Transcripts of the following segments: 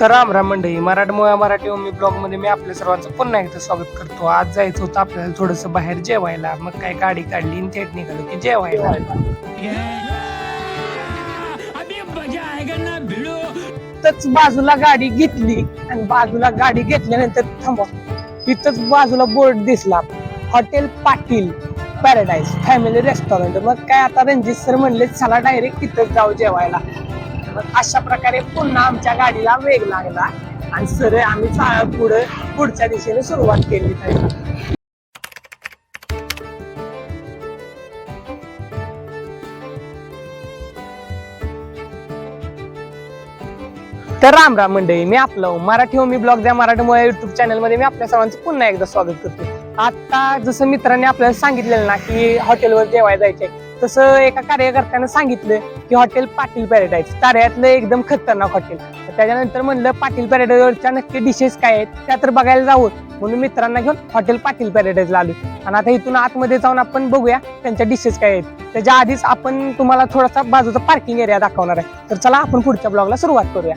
तर राम राम मंडळी. मराठमोळ्या मराठी ओमी ब्लॉगमध्ये मी आपल्या सर्वांचं पुन्हा एकदा स्वागत करतो. आज जायचं होतं आपल्याला थोडंसं बाहेर जेवायला. मग काय गाडी काढली आणि थेट निघालो की जेवायला. तच बाजूला गाडी घेतली आणि बाजूला गाडी घेतल्यानंतर थांबा. इथंच बाजूला बोर्ड दिसला. Hotel Patil Paradise family restaurant. मग काय आता रणजित सर म्हणले चला डायरेक्ट तिथंच जाऊ जेवायला. मग अशा प्रकारे पुन्हा आमच्या गाडीला वेग लागला. आणि सर आम्ही पुढे पुढच्या दिशेने सुरुवात केली तर. राम राम मंडळी मी आपलं मराठी होमी ब्लॉग द्या मराठीमुळे युट्यूब चॅनलमध्ये मी आपल्या सर्वांचं पुन्हा एकदा स्वागत करतो. आता जसं मित्रांनी आपल्याला सांगितलेलं ना की हॉटेलवर जेवायला जायचंय. तसं एका कार्यकर्त्यानं सांगितलं की हॉटेल पाटील पॅराडाईज. ताऱ्यातलं एकदम खतरनाक हॉटेल. तर त्याच्यानंतर म्हणलं पाटील पॅराडाईजवरच्या नक्की डिशेस काय आहेत त्या तर बघायला जाऊ. म्हणून मित्रांना घेऊन हॉटेल पाटील पॅराडाईजला आलो आणि आता इथून आतमध्ये जाऊन आपण बघूया त्यांच्या डिशेस काय आहेत. त्याच्या आधीच आपण तुम्हाला थोडासा बाजूचा पार्किंग एरिया दाखवणार आहे. तर चला आपण पुढच्या ब्लॉगला सुरुवात करूया.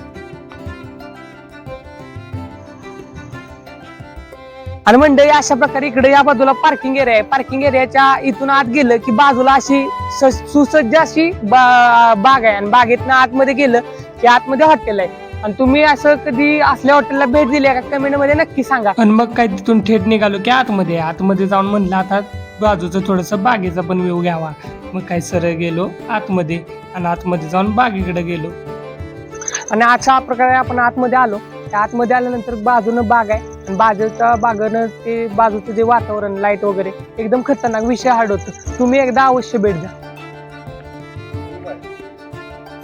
आणि मंडळी अशा प्रकारे इकडे या बाजूला पार्किंग एरिया आहे. पार्किंग एरियाच्या इथून आत गेलं की बाजूला अशी सुसज्ज अशी बा- बाग आहे. आणि बागेतनं आतमध्ये गेलं की आतमध्ये हॉटेल आहे. आणि तुम्ही असं कधी असल्या हॉटेलला भेट दिली आहे का? कमेंटमध्ये नक्की सांगा. आणि मग काय तिथून थेट निघालो की आतमध्ये. आतमध्ये जाऊन म्हणलं आता बाजूचं थोडस बागेचा पण व्ह्यू घ्यावा. मग काय सरळ गेलो आतमध्ये आणि आतमध्ये जाऊन बागेकडे गेलो. आणि अशा प्रकारे आपण आतमध्ये आलो. त्या आतमध्ये आल्यानंतर बाजूनं बाग आहे. बाजूच्या बागानं ते बाजूचं जे वातावरण लाइट वगैरे एकदम खतरनाक विषय हार्ड होतं. तुम्ही एकदा अवश्य भेट द्या.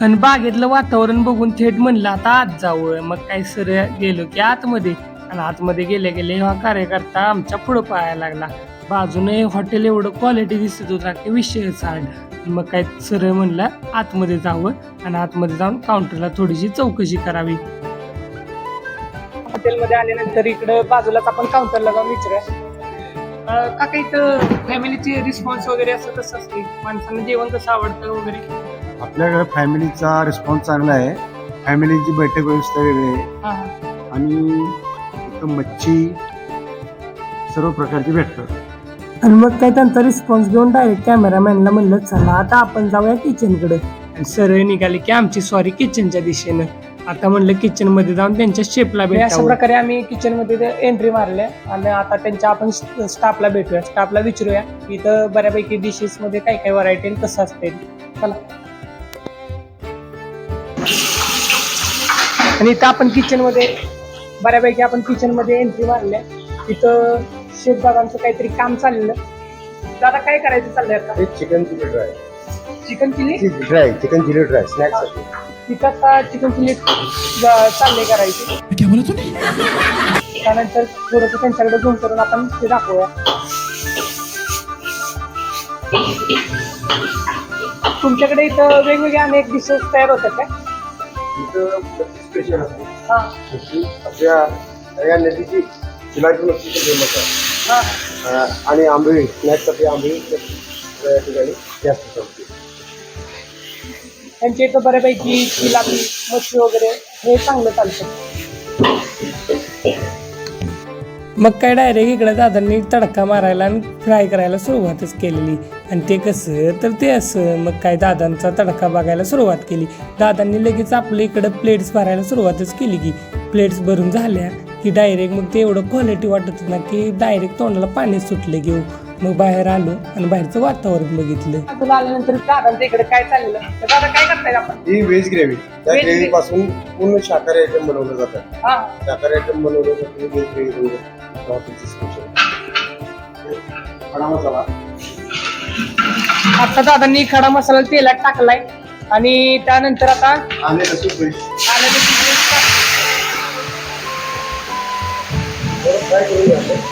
आणि बागेतलं वातावरण बघून थेट म्हणलं आता आत जावं. मग काय सर गेलो की आतमध्ये. आणि आतमध्ये गेले गेले हा कार्यकर्ता आमच्या पुढं पाहायला लागला. बाजूने हॉटेल एवढं क्वालिटी दिसत होता की विषयच हार्ड मग काय सरळ म्हणलं आतमध्ये जावं. आणि आतमध्ये जाऊन काउंटरला थोडीशी चौकशी करावी. हॉटेलमध्ये आल्यानंतर इकडं बाजूलाच आपण काउंटरला जाऊन विचारूया. काका इथं फॅमिलीची रिस्पॉन्स वगैरे असं कसं असते? माणसांना जेवण कसं आवडतं वगैरे? आपल्याकडे फॅमिलीचा रिस्पॉन्स चांगला आहे. फॅमिलीची बैठक व्यवस्था वेगळी आहे. हा हा. आणि इथं मच्छी सर्व प्रकारची भेटतात. आणि मग काय त्यांचा रिस्पॉन्स घेऊन डायरेक्ट कॅमेरामॅनला म्हणलं चला आता आपण जाऊया किचनकडे आणि सरळ निघाले की आमची सॉरी किचनच्या दिशेनं. आता म्हणलं किचनमध्ये जाऊन त्यांच्या शेपला भेट अशा प्रकारे आम्ही किचनमध्ये एंट्री मारल्या. आणि आता त्यांच्या आपण स्टाफला भेटूया. स्टाफला विचारूया. की इथं बऱ्यापैकी डिशेस मध्ये काय काय व्हरायटी कसं असते चला. आणि इथं आपण किचनमध्ये बऱ्यापैकी आपण किचनमध्ये एंट्री मारल्या. इथं शेफ दादांचं काहीतरी काम चाललेलं दादा काय करायचं चाललंय आता? हे chicken chilli dry chicken chilli dry chicken chilli dry snacks तिथं चिकन चिली चालले करायची. क्या बोला तूने त्यानंतर थोडस त्यांच्याकडे झूम करून आपण ते दाखवूया. तुमच्याकडे इथं वेगवेगळे अनेक डिशेस तयार होतात काय? इथं स्पेशल असते. हा. मच्छी आपल्या या नदीची शिलाची मच्छी फेमस आहे. हा. अं, आणि आंबळी स्नॅक्ससाठी आंबळी या ठिकाणी जास्त त्यांच्या इथं बऱ्यापैकी जिलाबी मच्छी वगैरे हे चांगलं चालतं. मग काय डायरेक्ट इकडे दादांनी तडका मारायला आणि फ्राय करायला सुरुवातच केलेली. आणि ते कसं? तर ते असं मग काय दादांचा तडका बघायला सुरुवात केली. दादांनी लगेच आपल्या इकडं प्लेट्स भरायला सुरुवातच केली की प्लेट्स भरून झाल्या की डायरेक्ट मग ते एवढं क्वालिटी वाटत ना की डायरेक्ट तोंडाला पाणी सुटलं घेऊ मग बाहेर आलो आणि बाहेरचं वातावरण बघितलं. आल्यानंतर दादांच्या इकडे काय चाललेलं? दादा काय करताय आपण? ही व्हेज ग्रेव्ही त्या Veg ग्रेव्ही पासून पूर्ण शाकाहारी आयटम बनवलं जातात हा. शाकाहारी आयटम बनवलं जातं व्हेज ग्रेव्ही हॉटेलची स्पेशल खडा मसाला. आता दादांनी खडा मसाला तेलात टाकलाय आणि त्यानंतर आता आले लसूण पेस्ट आलं फ्राय करून घ्यायचं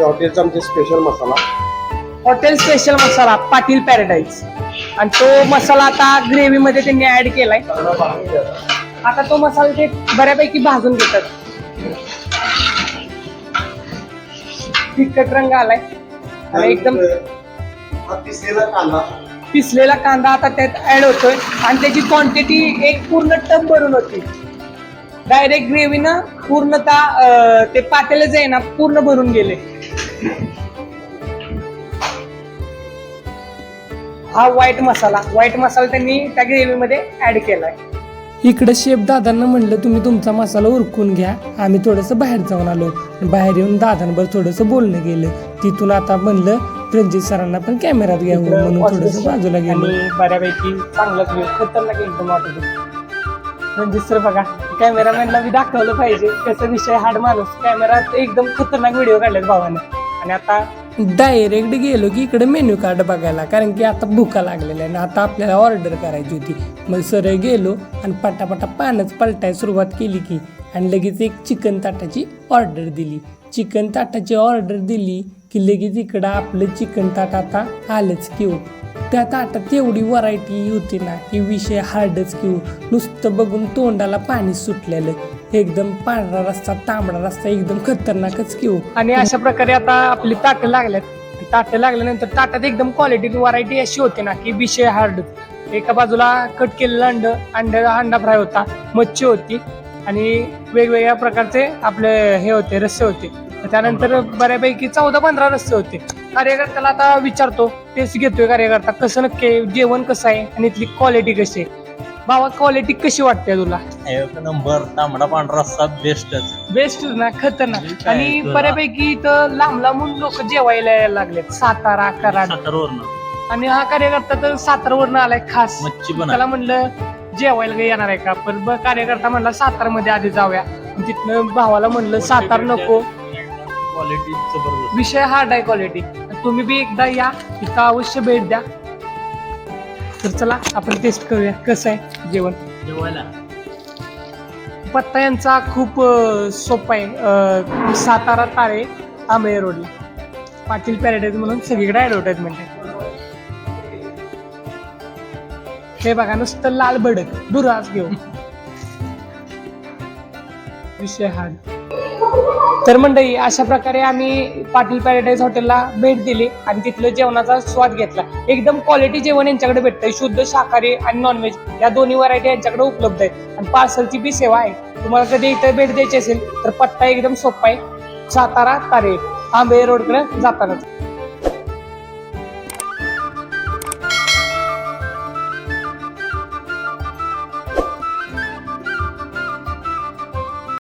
हॉटेलचा आमचे special masala. Hotel special masala Patil Paradise आणि तो मसाला आता ग्रेव्ही मध्ये त्यांनी ऍड केलाय. आता तो मसाला ते बऱ्यापैकी भाजून घेतात. तिखट रंग आलाय. आणि एकदम पिसलेला कांदा. पिसलेला कांदा आता त्यात ऍड होतोय. आणि त्याची क्वांटिटी एक पूर्ण टप भरून होती. डायरेक्ट ग्रेव्हीनं पूर्णतः ते पातेले जे आहे ना पूर्ण भरून गेले. हा व्हाईट मसाला. व्हाईट मसाला त्यांनी त्या ग्रेव्ही मध्ये ऍड केलाय. इकडे शेफ दादांना म्हणलं तुम्ही तुमचा मसाला उरकून घ्या. आम्ही थोडंसं बाहेर जाऊन आलो. बाहेर येऊन दादांवर थोडंसं बोलणं गेलं. तिथून आता म्हणलं रणजित सरांना पण कॅमेऱ्यात घ्यावं म्हणून थोडंसं बाजूला गेलो. बऱ्यापैकी व्ह्यू खतरनाक एकदम वाटत. रणजित सर बघा. कॅमेरामॅनला मी दाखवलं पाहिजे. कसं विषय हाड माणूस. कॅमेरात एकदम खतरनाक व्हिडिओ काढलेत भावानं. आणि आता डायरेक्ट गेलो की इकडे मेन्यू कार्ड बघायला. कारण की आता भुका लागलेल्या आणि आता आपल्याला ऑर्डर करायची होती. मग सरळ गेलो आणि पटापटा पानच पलटाय सुरुवात केली की आणि लगेच एक चिकन ताटाची ऑर्डर दिली. चिकन ताटाची ऑर्डर दिली की लगेच इकडं आपलं चिकन ताट आता आलंच की हो. त्या ताटात एवढी व्हरायटी होती ना की विषय हार्डच की हो. नुसतं बघून तोंडाला पाणी सुटलेलं. एकदम पांढरा रस्ता तांबडा रस्ता एकदम खतरनाकच की हो. आणि अशा प्रकारे आता आपली ताटं लागल्यात. ताटं लागल्यानंतर ताटात एकदम क्वालिटी व्हरायटी अशी होती ना की विषय हार्ड एका बाजूला कट केलेला अंड अंड अंडा फ्राय होता मच्छी होती. आणि वेगवेगळ्या प्रकारचे आपले हे होते रस्से होते. त्यानंतर बऱ्यापैकी चौदा पंधरा रस्ते होते. कार्यकर्त्याला आता विचारतो टेस्ट घेतोय कार्यकर्ता कसं नक्की जेवण कसं आहे? आणि इथली क्वालिटी कशी आहे? भावा क्वालिटी कशी वाटते तुला? एक नंबर तांबडा पांढरा रस्सा बेस्टच बेस्ट ना खतरनाक. काय आणि तुला? बऱ्यापैकी इथं लांब लांबून लोक जेवायला यायला लागलेत. सातारा कराड. सातारवरनं. आणि हा कार्यकर्ता तर सातारावरनं आलाय खास. मच्छी पण त्याला. म्हणलं जेवायला काही येणार आहे का? पण ब- कार्यकर्ता म्हणला सातारमध्ये आधी जाऊया. आणि तिथनं भावाला म्हणलं सातार नको. क्वालिटी जबरदस्त विषय हार्ड आहे क्वालिटी तुम्ही बी एकदा या इथं अवश्य भेट द्या. तर चला आपण टेस्ट करूया कसं आहे जेवण? जेवायला. पत्ता यांचा खूप अं, सोपा आहे. अं, सातारा तारे आंबे रोडला पाटील पॅराडाईज म्हणून सगळीकडे ऍडव्हर्टाइजमेंट आहे. हे बघा नुसतं लाल भडक दुराज घेऊ विषय हा तर मंडळी अशा प्रकारे आम्ही पाटील पॅराडाईज हॉटेलला भेट दिली आणि तिथलं जेवणाचा स्वाद घेतला. एकदम क्वालिटी जेवण यांच्याकडे भेटतंय. शुद्ध शाकाहारी आणि नॉनव्हेज या दोन्ही व्हरायटी यांच्याकडे उपलब्ध आहेत आणि पार्सलची बी सेवा आहे. तुम्हाला कधी इथं भेट द्यायची असेल तर पत्ता एकदम सोपा आहे. सातारा तारे. आंबे रोडकडे जातानाच.